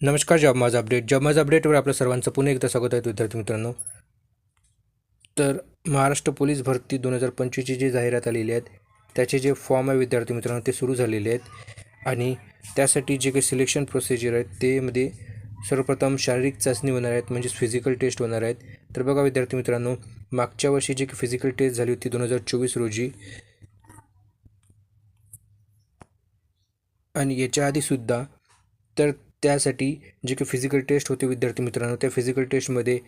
नमस्कार जॉब माझा update. Job माझा अपडेटवर आपलं सर्वांचं पुन्हा एकदा स्वागत आहे विद्यार्थी मित्रांनो. तर महाराष्ट्र पोलीस भरती दोन हजार पंचवीसची जी जाहिरात आलेली आहेत त्याचे जे फॉर्म आहे विद्यार्थी मित्रांनो ते सुरू झालेले आहेत. आणि त्यासाठी जे काही सिलेक्शन प्रोसिजर आहेत ते मध्ये सर्वप्रथम शारीरिक चाचणी होणार आहेत म्हणजेच फिजिकल टेस्ट होणार आहेत. तर बघा विद्यार्थी मित्रांनो मागच्या वर्षी जी काही फिजिकल टेस्ट झाली होती दोन हजार चोवीस रोजी आणि याच्या आधीसुद्धा तर त्यासाठी जे काही फिजिकल टेस्ट होते विद्यार्थी मित्रांनो त्या फिजिकल टेस्टमध्ये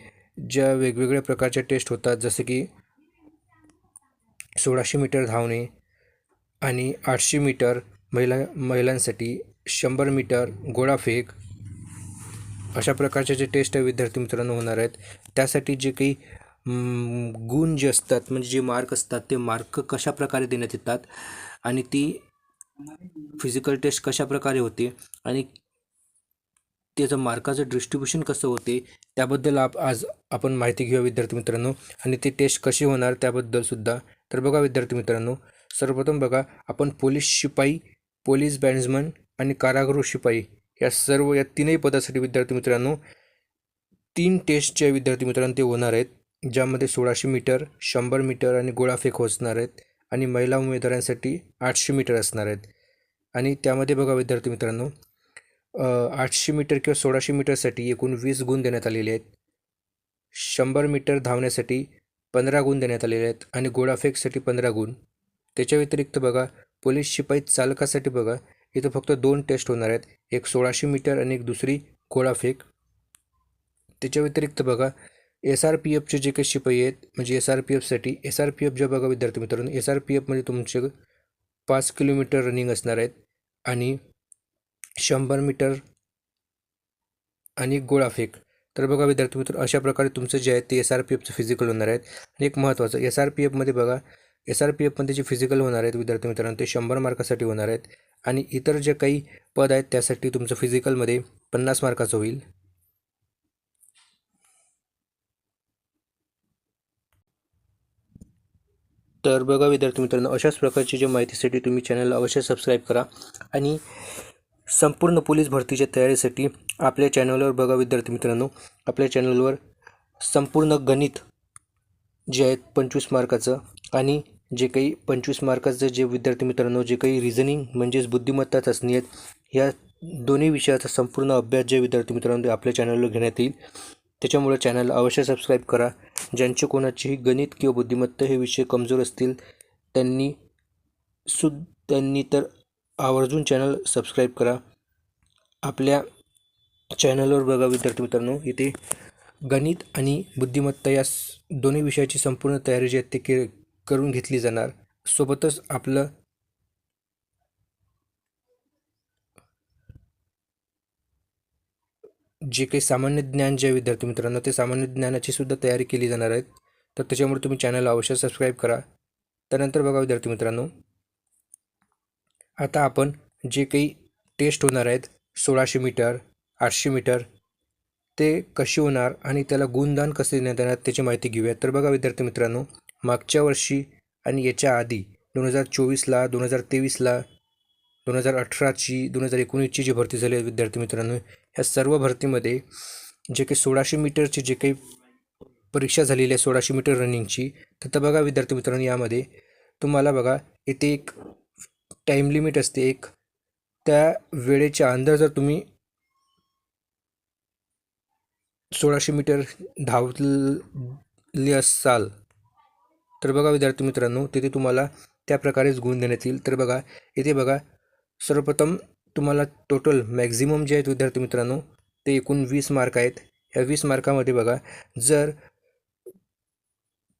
ज्या वेगवेगळ्या प्रकारच्या टेस्ट होतात जसं की सोळाशे मीटर धावणे आणि आठशे मीटर महिला महिलांसाठी शंभर मीटर गोळाफेक अशा प्रकारच्या जे टेस्ट आहे विद्यार्थी मित्रांनो होणार आहेत. त्यासाठी जे काही गुण जे असतात म्हणजे जे मार्क असतात ते मार्क कशा प्रकारे देण्यात येतात आणि ती फिजिकल टेस्ट कशा प्रकारे होते आणि त्याचं मार्काचं डिस्ट्रीब्युशन कसं होते त्याबद्दल आप आज आपण माहिती घेऊया विद्यार्थी मित्रांनो. आणि ते टेस्ट कशी होणार त्याबद्दलसुद्धा तर बघा विद्यार्थी मित्रांनो सर्वप्रथम बघा आपण पोलीस शिपाई पोलीस बॅट्समन आणि कारागृह शिपाई या सर्व या तीनही पदासाठी विद्यार्थी मित्रांनो तीन टेस्टच्या विद्यार्थी मित्रांनो ते होणार आहेत ज्यामध्ये सोळाशे मीटर शंभर मीटर आणि गोळाफेक असणार आहेत आणि महिला उमेदवारांसाठी आठशे मीटर असणार आहेत. आणि त्यामध्ये बघा विद्यार्थी मित्रांनो आठशे मीटर किंवा सोळाशे मीटरसाठी एकूण वीस गुण देण्यात आलेले आहेत. शंभर मीटर धावण्यासाठी पंधरा गुण देण्यात आलेले आहेत आणि गोळाफेकसाठी पंधरा गुण. त्याच्या व्यतिरिक्त बघा पोलीस शिपाई चालकासाठी बघा इथं फक्त दोन टेस्ट होणार आहेत. एक सोळाशे मीटर आणि एक दुसरी गोळाफेक त्याच्या व्यतिरिक्त बघा एस आर पी एफचे जे काही शिपाई आहेत म्हणजे एस आर पी एफसाठी एस आर पी एफ जे बघा विद्यार्थी मित्रांनो एस आर पी एफमध्ये तुमचे पाच किलोमीटर रनिंग असणार आहेत आणि शंभर मीटर आणि गोळाफेक तर बघा विद्यार्थी मित्र अशा प्रकारे तुमचं जे आहे ते एस आर पी एफचं फिजिकल होणार आहेत आणि एक महत्त्वाचं एस आर पी एफमध्ये बघा एस आर पी एफमध्ये जे फिजिकल होणार आहेत विद्यार्थी मित्रांनो ते शंभर मार्कासाठी होणार आहेत. आणि इतर जे काही पद आहेत त्यासाठी तुमचं फिजिकलमध्ये पन्नास मार्काचं होईल. तर बघा विद्यार्थी मित्रांनो अशाच प्रकारची जे माहितीसाठी तुम्ही चॅनलला अवश्य सबस्क्राईब करा. आणि संपूर्ण पोलीस भरतीच्या तयारीसाठी आपल्या चॅनलवर बघा विद्यार्थी मित्रांनो. आपल्या चॅनलवर संपूर्ण गणित जे आहेत पंचवीस मार्काचं आणि जे काही पंचवीस मार्काचं जे विद्यार्थी मित्रांनो जे काही रिझनिंग म्हणजेच बुद्धिमत्ता चाचणी आहेत या दोन्ही विषयाचा संपूर्ण अभ्यास जे विद्यार्थी मित्रांनो आपल्या चॅनलवर घेण्यात येईल. त्याच्यामुळे चॅनलला अवश्य सबस्क्राईब करा. ज्यांचे कोणाचेही गणित किंवा बुद्धिमत्ता हे विषय कमजोर असतील त्यांनी सु त्यांनी तर आवर्जून चॅनल सबस्क्राईब करा. आपल्या चॅनलवर बघा विद्यार्थी मित्रांनो इथे गणित आणि बुद्धिमत्ता या दोन्ही विषयाची संपूर्ण तयारी जी आहे ते के करून घेतली जाणार. सोबतच आपलं जे काही सामान्य ज्ञान जे विद्यार्थी मित्रांनो ते सामान्य ज्ञानाची सुद्धा तयारी केली जाणार आहेत तर त्याच्यामुळे तुम्ही चॅनलला अवश्य सबस्क्राईब करा. त्यानंतर बघा विद्यार्थी मित्रांनो आता आपण जे काही टेस्ट होणार आहेत सोळाशे मीटर आठशे मीटर ते कशी होणार आणि त्याला गुणदान कसे देण्यात येणार त्याची माहिती घेऊया तर बघा विद्यार्थी मित्रांनो मागच्या वर्षी आणि याच्या आधी दोन हजार चोवीसला दोन हजार तेवीसला दोन हजार अठराची दोन हजार एकोणीसची जी भरती झाली आहे विद्यार्थी मित्रांनो ह्या सर्व भरतीमध्ये जे काही सोळाशे मीटरची जे काही परीक्षा झालेली आहे सोळाशे मीटर रनिंगची तर तर बघा विद्यार्थी मित्रांनो यामध्ये तुम्हाला बघा इथे एक टाईम लिमिट असते एक त्या वेळेच्या अंदर जर तुम्ही सोळाशे मीटर धावले असाल तर बघा विद्यार्थी मित्रांनो तिथे तुम्हाला त्या प्रकारेच गुण देण्यात येईल. तर बघा इथे बघा सर्वप्रथम तुम्हाला टोटल मॅक्झिमम जे आहेत विद्यार्थी मित्रांनो ते एकूण वीस मार्क आहेत. ह्या वीस मार्कामध्ये बघा जर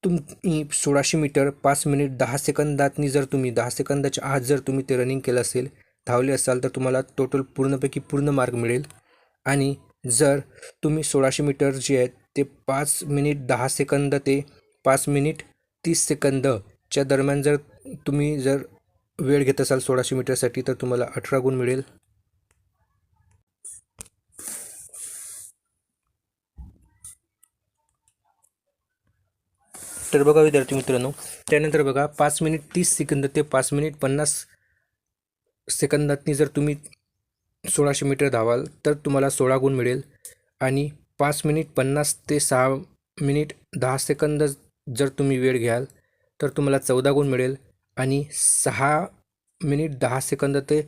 तुम्ही सोळाशे मीटर पाच मिनिट दहा सेकंदातनी जर तुम्ही दहा सेकंदाच्या आत जर तुम्ही ते रनिंग केलं असेल धावले असाल तर तुम्हाला टोटल पूर्णपैकी पूर्ण मार्क मिळेल. आणि जर तुम्ही सोळाशे मीटर जे आहेत ते पाच मिनिट दहा सेकंद ते पाच मिनिट तीस सेकंदच्या दरम्यान जर तुम्ही जर वेळ घेत असाल सोळाशे मीटरसाठी तर तुम्हाला अठरा गुण मिळेल. तर बघा विद्यार्थी मित्रांनो त्यानंतर बघा पाच मिनिट तीस सेकंद ते पाच मिनिट पन्नास सेकंदातनी जर तुम्ही सोळाशे मीटर धावाल तर तुम्हाला सोळा गुण मिळेल. आणि पाच मिनिट पन्नास ते सहा मिनिट दहा सेकंद जर तुम्ही वेळ घ्याल तर तुम्हाला चौदा गुण मिळेल. आणि सहा मिनिट दहा सेकंद ते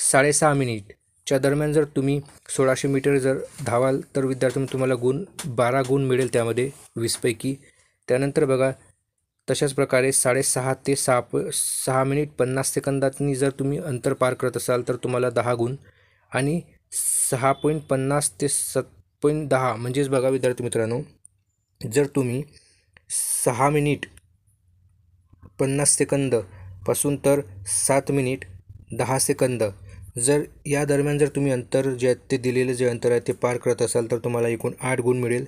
साडेसहा मिनिटच्या दरम्यान जर तुम्ही सोळाशे मीटर जर धावाल तर विद्यार्थ्यांनो तुम्हाला गुण बारा गुण मिळेल त्यामध्ये वीसपैकी. त्यानंतर बघा तशाच प्रकारे साडेसहा ते सहा प सहा मिनिट पन्नास सेकंदातनी जर तुम्ही अंतर पार करत असाल तर तुम्हाला दहा गुण. आणि सहा पॉईंट पन्नास ते सात पॉईंट दहा म्हणजेच बघा विद्यार्थी मित्रांनो जर तुम्ही सहा मिनिट पन्नास सेकंदपासून तर सात मिनिट दहा सेकंद जर या दरम्यान जर तुम्ही अंतर जे आहेत ते दिलेलं जे अंतर आहे ते पार करत असाल तर तुम्हाला एकूण आठ गुण मिळेल.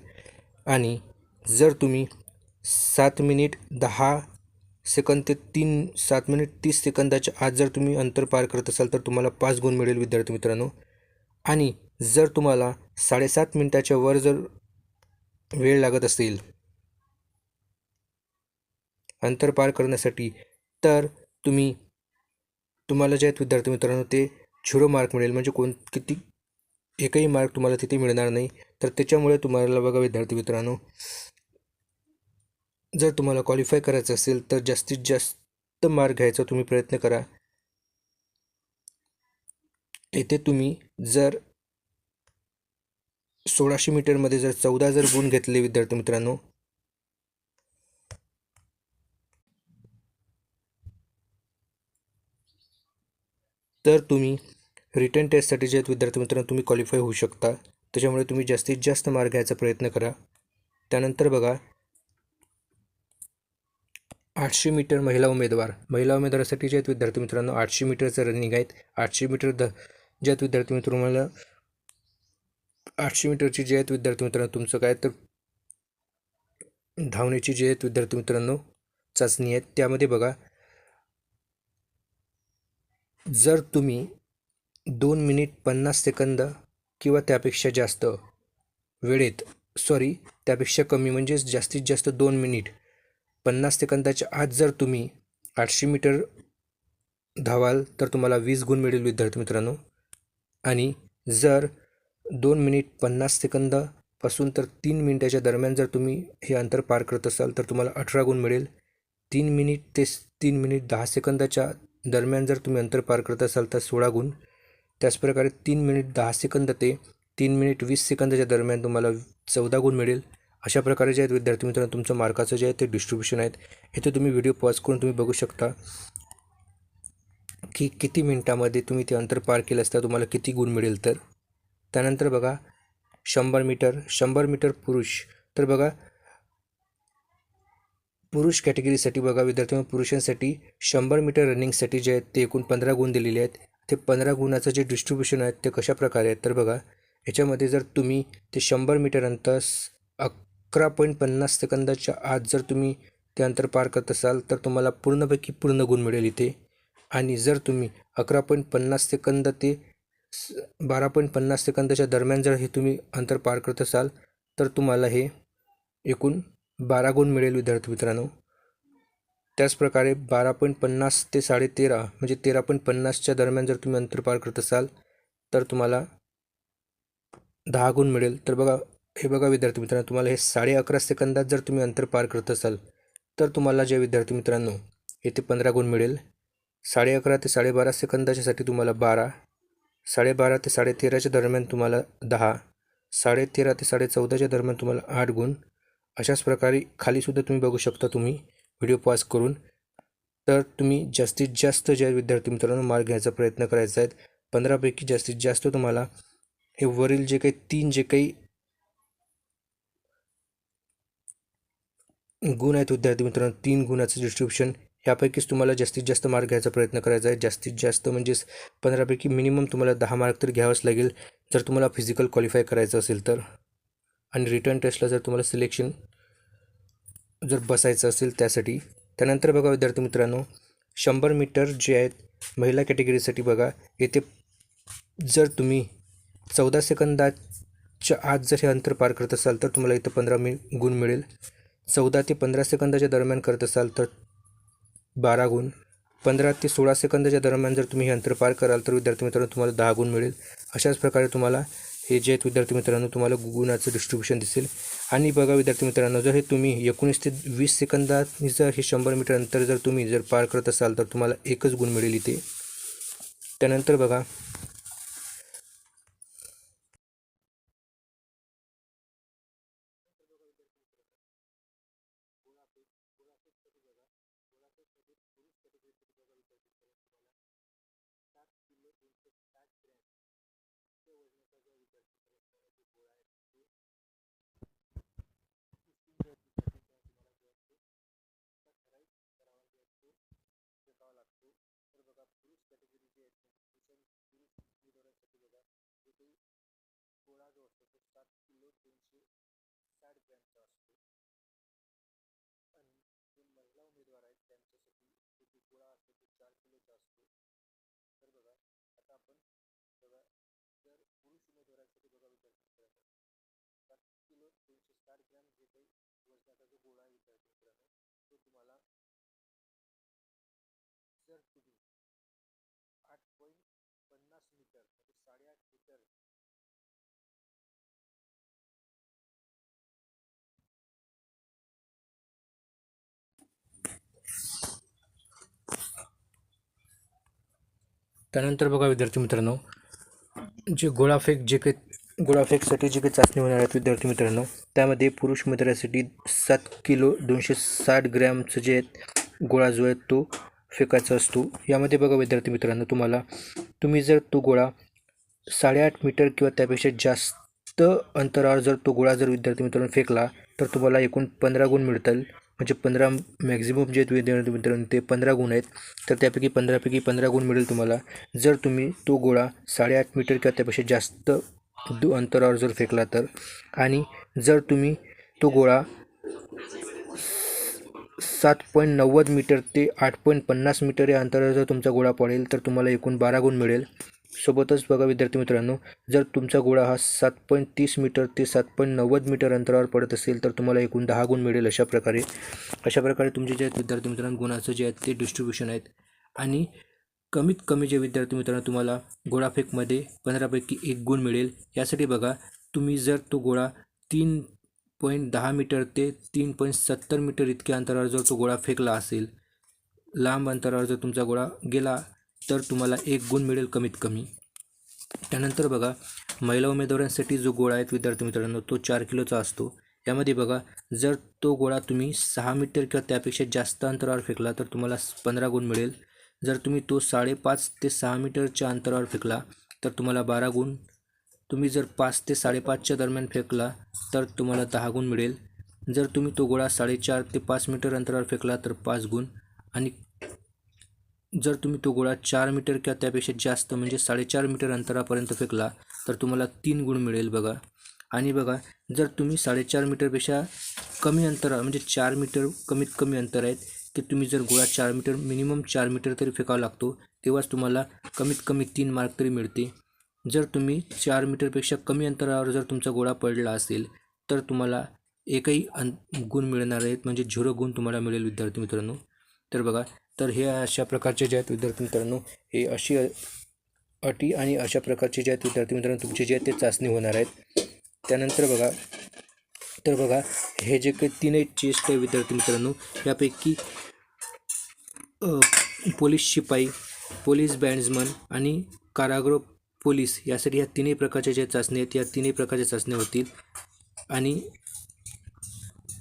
आणि जर तुम्ही सात मिनिट दहा सेकंद ते तीन सात मिनिट तीस सेकंदाच्या आत जर तुम्ही अंतर पार करत असाल तर तुम्हाला पाच गुण मिळेल विद्यार्थी मित्रांनो. आणि जर तुम्हाला साडेसात मिनिटाच्या वर जर वेळ लागत असेल अंतर पार करण्यासाठी तर तुम्ही तुम्हाला जे आहेत विद्यार्थी मित्रांनो ते झिरो मार्क मिळेल. म्हणजे कोण किती एकही मार्क तुम्हाला तिथे मिळणार नाही. तर त्याच्यामुळे तुम्हाला बघा विद्यार्थी मित्रांनो जर तुम्हाला क्वालिफाय करायचं असेल तर जास्तीत जास्त मार्क घ्यायचा तुम्ही प्रयत्न करा. येथे तुम्ही जर सोळाशे मीटरमध्ये जर चौदा जर गुण घेतले विद्यार्थी मित्रांनो तर तुम्ही रिटर्न टेस्टसाठी जे विद्यार्थी मित्रांनो तुम्ही क्वालिफाय होऊ शकता. त्याच्यामुळे तुम्ही जास्तीत जास्त मार्क घ्यायचा प्रयत्न करा. त्यानंतर बघा आठशे मीटर महिला उमेदवार. महिला उमेदवारासाठी ज्यात विद्यार्थी मित्रांनो आठशे मीटरचं रनिंग आहेत. आठशे मीटर द ज्यात विद्यार्थी मित्र मला आठशे मीटरची जे आहेत विद्यार्थी मित्रांनो तुमचं काय तर धावण्याची जे आहेत विद्यार्थी मित्रांनो चाचणी आहेत. त्यामध्ये बघा जर तुम्ही दोन मिनिट पन्नास सेकंद किंवा त्यापेक्षा जास्त वेळेत सॉरी त्यापेक्षा कमी म्हणजेच जास्तीत जास्त दोन मिनिट पन्नास सेकंदाच्या आत जर तुम्ही आठशे मीटर धावाल तर तुम्हाला वीस गुण मिळेल विद्यार्थी मित्रांनो. आणि जर दोन मिनिट पन्नास सेकंदापासून तर तीन मिनिटाच्या दरम्यान जर तुम्ही हे अंतर पार करत असाल तर तुम्हाला अठरा गुण मिळेल. तीन मिनिट ते तीन मिनिट दहा सेकंदाच्या दरम्यान जर तुम्ही अंतर पार करत असाल तर सोळा गुण. त्याचप्रकारे तीन मिनिट दहा सेकंद ते तीन मिनिट वीस सेकंदाच्या दरम्यान तुम्हाला चौदा गुण मिळेल. अशा प्रकारे जे आहेत विद्यार्थी मित्रांनो तुमचं मार्काचं जे आहे ते डिस्ट्रीब्युशन आहेत. इथे तुम्ही व्हिडिओ पॉज करून तुम्ही बघू शकता की किती मिनटामध्ये तुम्ही ते अंतर पार केलं असता तुम्हाला किती गुण मिळेल तर. त्यानंतर बघा शंभर मीटर शंभर मीटर पुरुष. तर बघा पुरुष कॅटेगरीसाठी बघा विद्यार्थी पुरुषांसाठी शंभर मीटर रनिंगसाठी जे आहेत ते एकूण पंधरा गुण दिलेले आहेत. ते पंधरा गुणाचं जे डिस्ट्रीब्युशन आहेत ते कशा प्रकारे आहेत? तर बघा याच्यामध्ये जर तुम्ही ते शंभर मीटर अंतर अकरा पॉईंट पन्नास सेकंदाच्या आत जर तुम्ही ते अंतर पार करत असाल तर तुम्हाला पूर्णपैकी पूर्ण गुण मिळेल इथे. आणि जर तुम्ही अकरा पॉईंट पन्नास सेकंद ते बारा पॉईंट पन्नास सेकंदाच्या दरम्यान जर हे तुम्ही अंतर पार करत असाल तर तुम्हाला हे एकूण बारा गुण मिळेल विद्यार्थी मित्रांनो. त्याचप्रकारे बारा पॉईंट पन्नास ते साडेतेरा म्हणजे तेरा पॉईंट पन्नासच्या दरम्यान जर तुम्ही अंतर पार करत असाल तर तुम्हाला दहा गुण मिळेल. तर बघा हे बघा विद्यार्थी मित्रांनो तुम्हाला हे साडे अकरा सेकंदात जर तुम्ही अंतर पार करत असाल तर तुम्हाला जे विद्यार्थी मित्रांनो येथे पंधरा गुण मिळेल. साडे अकरा ते साडेबारा सेकंदाच्यासाठी तुम्हाला बारा साडेबारा ते साडेतेराच्या दरम्यान तुम्हाला दहा साडेतेरा ते साडे चौदाच्या दरम्यान तुम्हाला आठ गुण. अशाच प्रकारे खालीसुद्धा तुम्ही बघू शकता तुम्ही व्हिडिओ पॉज करून. तर तुम्ही जास्तीत जास्त ज्या विद्यार्थी मित्रांनो मार्क घ्यायचा प्रयत्न करायचा आहे पंधरापैकी जास्तीत जास्त तुम्हाला हे वरील जे काही तीन जे काही गुण आहेत विद्यार्थी मित्रांनो तीन गुणाचं डिस्ट्रीब्युशन यापैकीच तुम्हाला जास्तीत जास्त मार्क घ्यायचा प्रयत्न करायचा आहे. जास्तीत जास्त म्हणजेच पंधरापैकी मिनिमम तुम्हाला दहा मार्क तर घ्यावंच लागेल. जर तुम्हाला फिजिकल क्वालिफाय करायचं असेल तर. आणि रिटर्न टेस्टला जर तुम्हाला सिलेक्शन जर बसायचं असेल त्यासाठी. त्यानंतर बघा विद्यार्थी मित्रांनो शंभर मीटर जे आहेत महिला कॅटेगरीसाठी बघा येथे जर तुम्ही चौदा सेकंदाच्या आत जर हे अंतर पार करत असाल तर तुम्हाला इथं पंधरा मि गुण मिळेल. चौदा ते पंधरा सेकंदाच्या दरम्यान करत असाल तर बारा गुण. पंधरा ते सोळा सेकंदाच्या दरम्यान जर तुम्ही हे अंतर पार कराल तर विद्यार्थी मित्रांनो तुम्हाला दहा गुण मिळेल. अशाच प्रकारे तुम्हाला हे जे आहेत विद्यार्थी मित्रांनो तुम्हाला गुणाचं डिस्ट्रीब्युशन दिसेल. आणि बघा विद्यार्थी मित्रांनो जर हे तुम्ही एकोणीस ते वीस सेकंदात जर हे शंभर मीटर अंतर जर तुम्ही जर पार करत असाल तर तुम्हाला एकच गुण मिळेल इथे. त्यानंतर बघा सात किलो तीनशे साठ ग्रॅमचा असतो. आणि जे महिला उमेदवार आहेत त्यांच्यासाठी जो गोळा असतो तो चार किलोचा असतो. तर बघा आता आपण बघा जर पुरुष उमेदवारांसाठी बघा विचार मित्रांनो सात किलो दोनशे साठ ग्रॅम जे काही वजनाचा जो गोळा आहे विचार मित्रांनो तो तुम्हाला त्यानंतर बघा विद्यार्थी मित्रांनो जे गोळाफेक जे काही गोळाफेकसाठी जे काही चाचणी होणार आहेत विद्यार्थी मित्रांनो त्यामध्ये पुरुष मित्रासाठी सात किलो दोनशे साठ ग्रॅमचं जे आहेत गोळा जो आहे तो फेकायचा असतो. यामध्ये बघा विद्यार्थी मित्रांनो तुम्हाला तुम्ही जर तो गोळा साडेआठ मीटर किंवा त्यापेक्षा जास्त अंतरावर जर तो गोळा जर विद्यार्थी मित्रांनो फेकला तर तुम्हाला एकूण पंधरा गुण मिळतील. म्हणजे पंधरा मॅक्झिमम जे आहेत विद्यार्थी मित्रांनो ते पंधरा गुण आहेत. तर त्यापैकी पंधरापैकी पंधरा गुण मिळेल तुम्हाला. जर तुम्ही तो गोळा साडेआठ मीटर किंवा त्यापेक्षा जास्त दू अंतरावर जर फेकला तर. आणि जर तुम्ही तो गोळा सात पॉईंट नव्वद मीटर ते आठ पॉईंट पन्नास मीटर या अंतरावर जर तुमचा गोळा पडेल तर तुम्हाला एकूण बारा गुण मिळेल. सोबतच बघा विद्यार्थी मित्रांनो जर तुमचा गोळा हा सात पॉईंट तीस मीटर ते सात पॉईंट नव्वद मीटर अंतरावर पडत असेल तर तुम्हाला एकूण दहा गुण मिळेल अशा प्रकारे. अशा प्रकारे तुमचे जे आहेत विद्यार्थी मित्रांनो गुणाचं जे आहेत ते डिस्ट्रीब्युशन आहेत. आणि कमीत कमी जे विद्यार्थी मित्रांनो तुम्हाला गोळाफेकमध्ये पंधरापैकी एक गुण मिळेल. यासाठी बघा तुम्ही जर तो गोळा तीन पॉईंट दहा मीटर ते तीन पॉईंट सत्तर मीटर इतक्या अंतरावर जर तो गोळा फेकला असेल लांब अंतरावर जर तुमचा गोळा गेला तर तुम्हाला एक गुण मिळेल कमीत कमी त्यानंतर बघा महिला उमेदवारांसाठी जो गोळा आहे विद्यार्थी मित्रांनो तो चार किलोचा असतो. यामध्ये बघा जर तो गोळा तुम्ही सहा मीटर किंवा त्यापेक्षा जास्त अंतरावर फेकला तर तुम्हाला पंधरा गुण मिळेल. जर तुम्ही तो साडेपाच ते सहा मीटरच्या अंतरावर फेकला तर तुम्हाला बारा गुण. तुम्ही जर पाच ते साडेपाचच्या दरम्यान फेकला तर तुम्हाला दहा गुण मिळेल. जर तुम्ही तो गोळा साडेचार ते पाच मीटर अंतरावर फेकला तर पाच गुण. आणि जर तुम्ही तो गोळा चार मीटर किंवा त्यापेक्षा जास्त म्हणजे साडेचार मीटर अंतरापर्यंत फेकला तर तुम्हाला तीन गुण मिळेल बघा. आणि बघा जर तुम्ही साडेचार मीटरपेक्षा कमी अंतरा म्हणजे चार मीटर कमीत कमी अंतर आहेत की तुम्ही जर गोळा चार मीटर मिनिमम चार मीटर तरी फेकावा लागतो तेव्हाच तुम्हाला कमीत कमी तीन मार्क तरी मिळते. जर तुम्ही चार मीटरपेक्षा कमी अंतरावर जर तुमचा गोळा पडला असेल तर तुम्हाला एकही अं गुण मिळणार आहेत म्हणजे झिरो गुण तुम्हाला मिळेल विद्यार्थी मित्रांनो. तर बघा तर हे अशा प्रकारचे जे आहेत विद्यार्थी मित्रांनो हे अशी अटी आणि अशा प्रकारचे जे आहेत विद्यार्थी मित्रांनो तुमचे जे आहेत ते चाचणी होणार आहेत. त्यानंतर बघा तर बघा हे जे काही तीनही चेस्ट आहे विद्यार्थी मित्रांनो यापैकी पोलीस शिपाई पोलीस बँड्समन आणि कारागृह पोलीस यासाठी ह्या तिन्ही प्रकारच्या ज्या चाचणी आहेत या तिन्ही प्रकारच्या चाचण्या होतील. आणि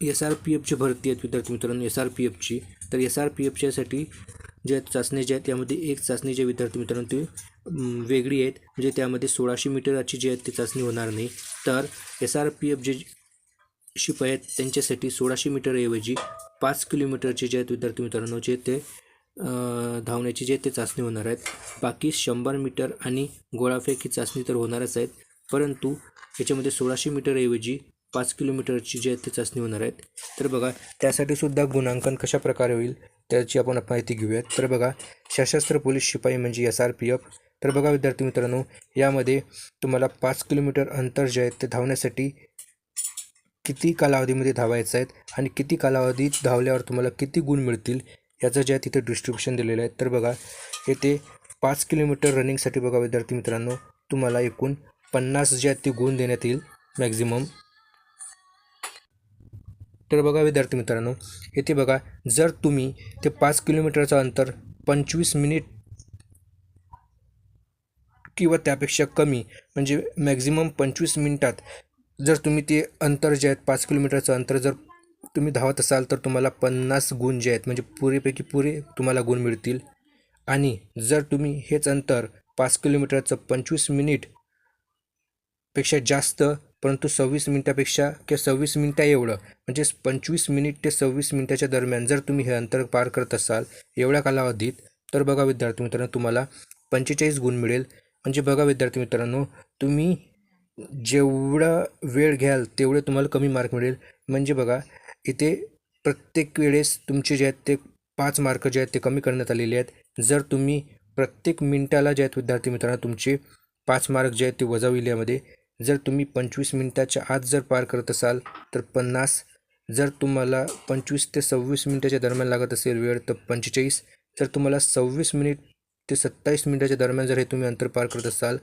एस आर पी एफची भरती आहेत विद्यार्थी मित्रांनो एस आर पी एफची तर एस आर पी एफच्यासाठी ज्या चाचण्या ज्या आहेत त्यामध्ये एक चाचणी जे विद्यार्थी मित्रांनो ती वेगळी आहेत. म्हणजे त्यामध्ये सोळाशे मीटरची जी आहेत ती चाचणी होणार नाही. तर एस आर पी एफ जे शिप आहेत त्यांच्यासाठी सोळाशे मीटरऐवजी पाच किलोमीटरचे जे आहेत विद्यार्थी मित्रांनो जे ते धावण्याची जे ते चाचणी होणार आहेत. बाकी शंभर मीटर आणि गोळाफेक ही चाचणी तर होणारच आहेत. परंतु याच्यामध्ये सोळाशे मीटरऐवजी पाच किलोमीटरची जी आहे ती चाचणी होणार आहेत. तर बघा त्यासाठी सुद्धा गुणांकन कशा प्रकारे होईल त्याची आपण माहिती घेऊयात. तर बघा सशस्त्र पोलीस शिपाई म्हणजे एस आर पी एफ तर बघा विद्यार्थी मित्रांनो यामध्ये तुम्हाला पाच किलोमीटर अंतर जे आहे ते धावण्यासाठी किती कालावधीमध्ये धावायचं आहेत आणि किती कालावधीत धावल्यावर तुम्हाला किती गुण मिळतील याचं जे आहे तिथे डिस्ट्रीब्युशन दिलेलं आहे. तर बघा येथे पाच किलोमीटर रनिंगसाठी बघा विद्यार्थी मित्रांनो तुम्हाला एकूण पन्नास जे आहेत ते गुण देण्यात येईल मॅक्झिमम तर बघा विद्यार्थी मित्रांनो येथे बघा जर तुम्ही ते पाच किलोमीटरचं अंतर पंचवीस मिनिट किंवा त्यापेक्षा कमी म्हणजे मॅक्झिमम पंचवीस मिनिटात जर तुम्ही ते अंतर जे आहेत पाच किलोमीटरचं अंतर जर तुम्ही धावत असाल तर तुम्हाला पन्नास गुण जे आहेत म्हणजे पुरेपैकी पुरे तुम्हाला गुण मिळतील. आणि जर तुम्ही हेच अंतर पाच किलोमीटरचं पंचवीस मिनिटपेक्षा जास्त परंतु सव्वीस मिनिटापेक्षा किंवा सव्वीस मिनिटा एवढं म्हणजे पंचवीस मिनिट ते सव्वीस मिनिटाच्या दरम्यान जर तुम्ही हे अंतर पार करत असाल एवढ्या कालावधीत तर बघा विद्यार्थी मित्रांनो तुम्हाला पंचेचाळीस गुण मिळेल. म्हणजे बघा विद्यार्थी मित्रांनो तुम्ही जेवढा वेळ घ्याल तेवढे तुम्हाला कमी मार्क मिळेल. म्हणजे बघा इथे प्रत्येक वेळेस तुमचे जे आहेत ते पाच मार्क जे आहेत ते कमी करण्यात आलेले आहेत. जर तुम्ही प्रत्येक मिनिटाला जे आहेत विद्यार्थी मित्रांनो तुमचे पाच मार्क जे आहेत ते वजाविले यामध्ये जर तुम्ही पंचवीस मिनटाच्या आत जर पार करत असाल तर पन्नास. जर तुम्हाला पंचवीस ते सव्वीस मिनिटाच्या दरम्यान लागत असेल वेळ तर पंचेचाळीस. जर तुम्हाला सव्वीस मिनिट ते सत्तावीस मिनिटाच्या दरम्यान जर हे तुम्ही अंतर पार करत असाल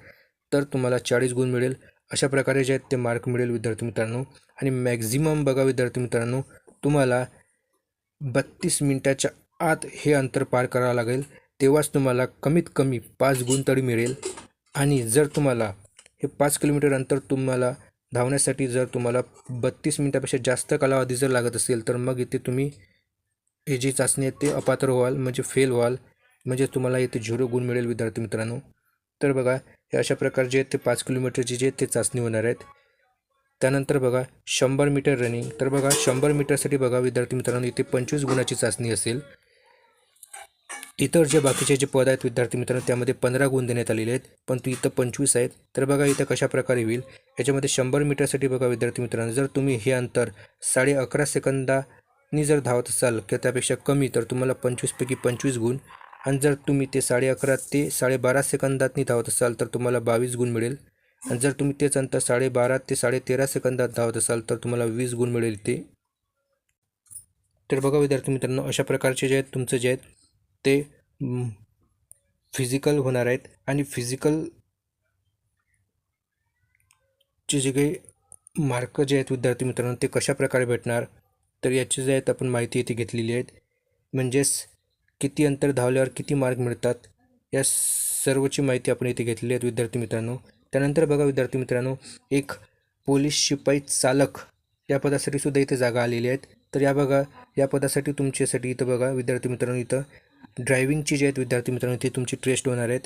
तर तुम्हाला चाळीस गुण मिळेल. अशा प्रकारे जे आहेत ते मार्क मिळेल विद्यार्थी मित्रांनो. आणि मॅक्झिमम बघा विद्यार्थी मित्रांनो तुम्हाला बत्तीस मिनटाच्या आत हे अंतर पार करावं लागेल. तेव्हाच तुम्हाला कमीत कमी पाच गुण तरी मिळेल. आणि जर तुम्हाला हे पाच किलोमीटर अंतर तुम्हाला धावण्यासाठी जर तुम्हाला बत्तीस मिनिटापेक्षा जास्त कालावधी जर लागत असेल तर मग इथे तुम्ही हे जी चाचणी आहे ते अपात्र व्हाल म्हणजे फेल व्हाल म्हणजे तुम्हाला इथे झिरो गुण मिळेल विद्यार्थी मित्रांनो. तर बघा हे अशा प्रकारचे आहेत ते पाच किलोमीटरची जे आहेत ते चाचणी होणार आहेत. त्यानंतर बघा शंभर मीटर रनिंग तर बघा शंभर मीटरसाठी बघा विद्यार्थी मित्रांनो इथे पंचवीस गुणाची चाचणी असेल. इतर जे बाकीचे जे पद आहेत विद्यार्थी मित्रांनो त्यामध्ये पंधरा गुण देण्यात आलेले आहेत. पण तू इथं पंचवीस आहेत. तर बघा इथं कशा प्रकारे होईल. याच्यामध्ये शंभर मीटरसाठी बघा विद्यार्थी मित्रांनो जर तुम्ही हे अंतर साडे अकरा सेकंदानी जर धावत असाल किंवा त्यापेक्षा कमी तर तुम्हाला पंचवीसपैकी पंचवीस गुण. आणि जर तुम्ही ते साडे अकरा ते साडेबारा सेकंदातनी धावत असाल तर तुम्हाला बावीस गुण मिळेल. आणि जर तुम्ही तेच अंतर साडेबारा ते साडे तेरा सेकंदात धावत असाल तर तुम्हाला वीस गुण मिळेल ते. तर बघा विद्यार्थी मित्रांनो अशा प्रकारचे जे आहेत तुमचं जे आहेत ते फिजिकल होणार आहेत आणि फिजिकल चे जे काही मार्क जे आहेत विद्यार्थी मित्रांनो ते कशा प्रकारे भेटणार? तर याची जे आहेत आपण माहिती इथे घेतलेली आहेत. म्हणजेच किती अंतर धावल्यावर किती मार्क मिळतात या सर्वची माहिती आपण इथे घेतलेली आहेत विद्यार्थी मित्रांनो. त्यानंतर बघा विद्यार्थी मित्रांनो एक पोलीस शिपाई चालक या पदासाठी सुद्धा इथे जागा आलेली आहेत. तर या बघा या पदासाठी तुमच्यासाठी इथं बघा विद्यार्थी मित्रांनो इथं ड्रायव्हिंगची जे आहेत विद्यार्थी मित्रांनो ती तुमची टेस्ट होणार आहेत.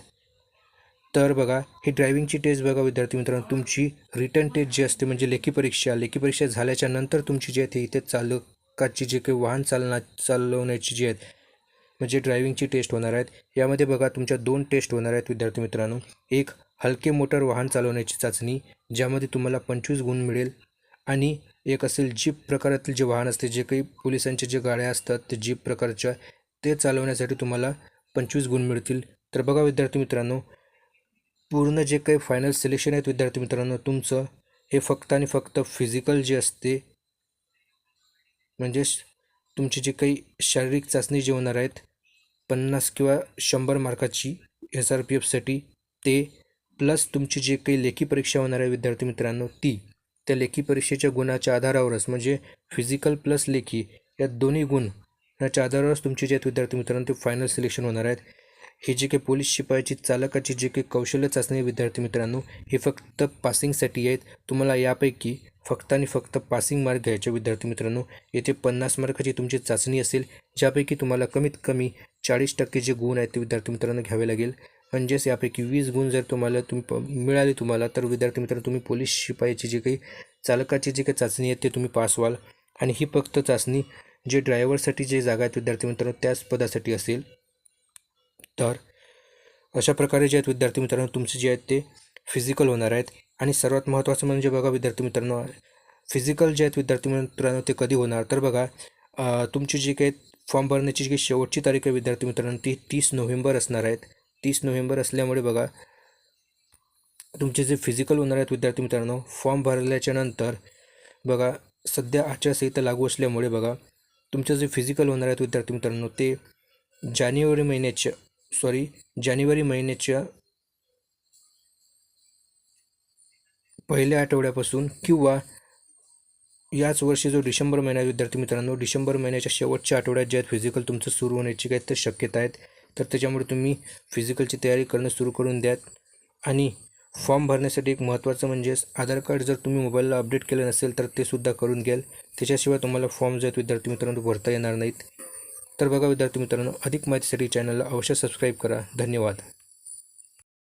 तर बघा ही ड्रायव्हिंगची टेस्ट बघा विद्यार्थी मित्रांनो तुमची रिटर्न टेस्ट जी असते म्हणजे लेखी परीक्षा लेखी परीक्षा झाल्याच्यानंतर तुमची जी आहे ती इथे चालकाची जे काही वाहन चालना चालवण्याची जी आहेत म्हणजे ड्रायव्हिंगची टेस्ट होणार आहेत. यामध्ये बघा तुमच्या दोन टेस्ट होणार आहेत विद्यार्थी मित्रांनो. एक हलके मोटर वाहन चालवण्याची चाचणी ज्यामध्ये तुम्हाला पंचवीस गुण मिळेल. आणि एक असेल जीप प्रकारातील जे वाहन असते जे काही पोलिसांचे जे गाड्या असतात ते जीप प्रकारच्या ते चालवण्यासाठी तुम्हाला पंचवीस गुण मिळतील. तर बघा विद्यार्थी मित्रांनो पूर्ण जे काही फायनल सिलेक्शन आहेत विद्यार्थी मित्रांनो तुमचं हे फक्त आणि फक्त फिजिकल जे असते म्हणजेच तुमची जी काही शारीरिक चाचणी जे होणार आहेत पन्नास किंवा शंभर मार्काची एस आर पी एफसाठी ते प्लस तुमची जे काही लेखी परीक्षा होणार आहे विद्यार्थी मित्रांनो ती त्या लेखी परीक्षेच्या गुणाच्या आधारावरच म्हणजे फिजिकल प्लस लेखी या दोन्ही गुण याच्या आधारावरच तुमचे जे आहेत विद्यार्थी मित्रांनो ते फायनल सिलेक्शन होणार आहेत. हे जे काही पोलीस शिपायाची चालकाची जे काही कौशल्य चाचणी विद्यार्थी मित्रांनो हे फक्त पासिंगसाठी आहेत. तुम्हाला यापैकी फक्त आणि फक्त पासिंग मार्क घ्यायचे विद्यार्थी मित्रांनो. येथे पन्नास मार्काची तुमची चाचणी असेल ज्यापैकी तुम्हाला कमीत कमी चाळीस टक्के जे गुण आहेत ते विद्यार्थी मित्रांनो घ्यावे लागेल. म्हणजेच यापैकी वीस गुण जर तुम्हाला तुम्ही प मिळाले तुम्हाला तर विद्यार्थी मित्रांनो तुम्ही पोलीस शिपायाची जी काही चालकाची जी काही चाचणी आहे ते तुम्ही पास व्हाल. आणि ही फक्त चाचणी जे ड्रायव्हरसाठी जे जागा आहेत विद्यार्थी मित्रांनो त्याच पदासाठी असेल. तर अशा प्रकारे जे आहेत विद्यार्थी मित्रांनो तुमचे जे आहेत ते फिजिकल होणार आहेत. आणि सर्वात महत्त्वाचं म्हणजे बघा विद्यार्थी मित्रांनो फिजिकल जे आहेत विद्यार्थी मित्रांनो ते कधी होणार? तर बघा तुमची जी काही फॉर्म भरण्याची जी काही शेवटची तारीख आहे विद्यार्थी मित्रांनो ती तीस नोव्हेंबर असणार आहेत. तीस नोव्हेंबर असल्यामुळे बघा तुमचे जे फिजिकल होणार आहेत विद्यार्थी मित्रांनो फॉर्म भरल्याच्या नंतर बघा सध्या आचारसंहिता लागू असल्यामुळे बघा तुमचं जे फिजिकल होणार आहेत विद्यार्थी मित्रांनो ते जानेवारी महिन्याच्या सॉरी जानेवारी महिन्याच्या पहिल्या आठवड्यापासून किंवा याच वर्षी जो डिसेंबर महिना विद्यार्थी मित्रांनो डिसेंबर महिन्याच्या शेवटच्या आठवड्यात जे आहेत फिजिकल तुमचं सुरू होण्याची काही तर शक्यता आहेत तर त्याच्यामुळे तुम्ही फिजिकलची तयारी करणं सुरू करून द्यात. आणि फॉर्म भरण्यासाठी एक महत्त्वाचं म्हणजेच आधार कार्ड जर तुम्ही मोबाईलला अपडेट केलं नसेल तर ते सुद्धा करून घ्याल. त्याच्याशिवाय तुम्हाला फॉर्म जे आहेत विद्यार्थी मित्रांनो भरता येणार नाहीत. तर बघा विद्यार्थी मित्रांनो अधिक माहितीसाठी चॅनलला अवश्य सबस्क्राईब करा. धन्यवाद.